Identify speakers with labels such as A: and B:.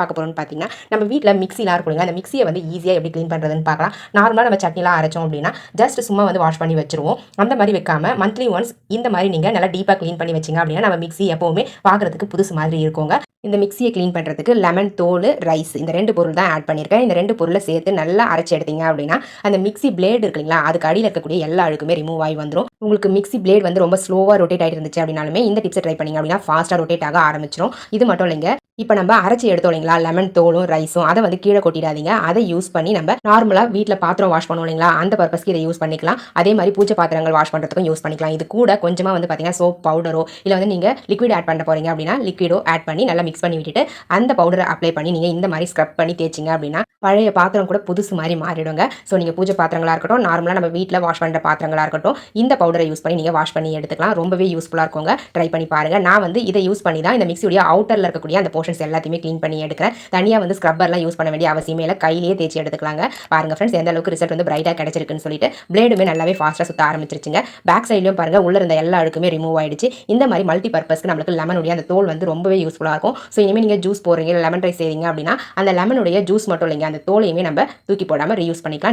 A: பார்க்க போகிறோம்னு பார்த்தீங்கன்னா நம்ம வீட்டில் மிக்ஸிலாம் இருக்குங்க அந்த மிக்சியை வந்து ஈஸியாக எப்படி க்ளீன் பண்ணுறதுன்னு பார்க்கலாம். நார்மலாக நம்ம சட்னிலாம் அரைச்சோம் அப்படின்னா ஜஸ்ட் சும்மா வந்து வாஷ் பண்ணி வச்சிருவோம். அந்த மாதிரி வைக்காம மந்த்லி ஒன்ஸ் இந்த மாதிரி நீங்கள் நல்லா டீப்பாக க்ளீன் பண்ணி வச்சிங்க அப்படின்னா நம்ம மிக்ஸி எப்போவுமே பார்க்குறதுக்கு புதுசு மாதிரி இருக்குங்க. இந்த மிக்சியை க்ளீன் பண்ணுறதுக்கு லெமன் தோல் ரைஸ் இந்த ரெண்டு பொருள் தான் ஆட் பண்ணியிருக்கேன். இந்த ரெண்டு பொருளை சேர்த்து நல்லா அரைச்சி எடுத்தீங்க அப்படின்னா அந்த மிக்சி பிளேடு இருக்கு இல்லைங்களா அதுக்கு அடியில் இருக்கக்கூடிய எல்லா அழுக்குமே ரிமூவ் ஆகி வந்துடும் உங்களுக்கு மிக்சி பிளேட் வந்து ரொம்ப ஸ்லோவாக ரொட்டேட் ஆகிட்டு இருந்துச்சு அப்படின்னாலுமே இந்த டிப்ஸை ட்ரை பண்ணீங்க அப்படின்னா ஃபாஸ்ட்டாக ரொட்டேட் ஆக ஆரம்பிச்சிடும் இது மட்டும் இல்லைங்க இப்போ நம்ம அரைச்சி எடுத்தோம் இல்லைங்களா? லெமன் தோலும் ரைஸும் அதை வந்து கீழே கொட்டிடாதீங்க. அதை யூஸ் பண்ணி நம்ம நார்மலாக வீட்டில் பாத்திரம் வாஷ் பண்ணுவோம் இல்லைங்களா? அந்த பர்பஸ்க்கு இதை யூஸ் பண்ணிக்கலாம். அதே மாதிரி பூஜை பாத்திரங்கள் வாஷ் பண்ணுறதுக்கும் யூஸ் பண்ணிக்கலாம். இது கூட கொஞ்சமாக வந்து பார்த்தீங்கன்னா சோப் பவுடரோ இல்லை வந்து நீங்கள் லிக்விட் ஆட் பண்ண போகிறீங்க அப்படின்னா லிக்விடோ ஆட் பண்ணி நல்லா மிக்ஸ் பண்ணி விட்டுட்டு அந்த பவுடரை அப்ளை பண்ணி நீங்கள் இந்த மாதிரி ஸ்க்ரப் பண்ணி தேய்ச்சிங்க அப்படின்னா பழைய பாத்திரம் கூட புதுசு மாதிரி மாறிடுங்க. ஸோ நீங்கள் பூஜை பாத்திரங்களாக இருக்கட்டும் நார்மலாக நம்ம வீட்டில் வாஷ் பண்ணுற பாத்திரங்களாக இருக்கட்டும் இந்த பவுடரை யூஸ் பண்ணி நீங்கள் வாஷ் பண்ணி எடுத்துக்கலாம். ரொம்பவே யூஸ்ஃபுல்லாக இருக்குங்க. ட்ரை பண்ணி பாருங்கள் நான் வந்து இதை யூஸ் பண்ணி தான் இந்த மிக்சியுடைய அவுட்டரில் இருக்கக்கூடிய அந்த போர்ஷன்ஸ் எல்லாத்தையுமே க்ளீன் பண்ணி எடுக்கிறேன். தனியாக வந்து ஸ்க்ரப்பர்லாம் யூஸ் பண்ண வேண்டிய அவசியமே இல்லை. கையிலேயே தேய்ச்சி எடுத்துக்கலாங்க. பாருங்க ஃப்ரெண்ட்ஸ் எந்த அளவுக்கு ரிசல்ட் வந்து பிரைட்டாக கிடைச்சிருக்குன்னு சொல்லிட்டு பிளேடுமே நல்லாவே ஃபாஸ்ட்டாக சுத்த ஆரம்பிச்சிருச்சுங்க. பேக் சைட்லையும் பாருங்க உள்ள இருந்த எல்லா அழுக்குமே ரிமூவ் ஆயிடுச்சு. இந்த மாதிரி மல்டி பர்பஸ்க்கு நம்மளுக்கு லெமனுடைய அந்த தோல் வந்து ரொம்பவே யூஸ்ஃபுல்லாக இருக்கும். ஸோ இனிமேல் நீங்கள் ஜூஸ் போடுறீங்க லெமன் ரைஸ் செய்றீங்க அப்படின்னா அந்த லெமனுடைய ஜூஸ் மட்டும் இல்லைங்க அந்த தோலையுமே நம்ம தூக்கி போடாமல் ரீயூஸ் பண்ணிக்கலாம்.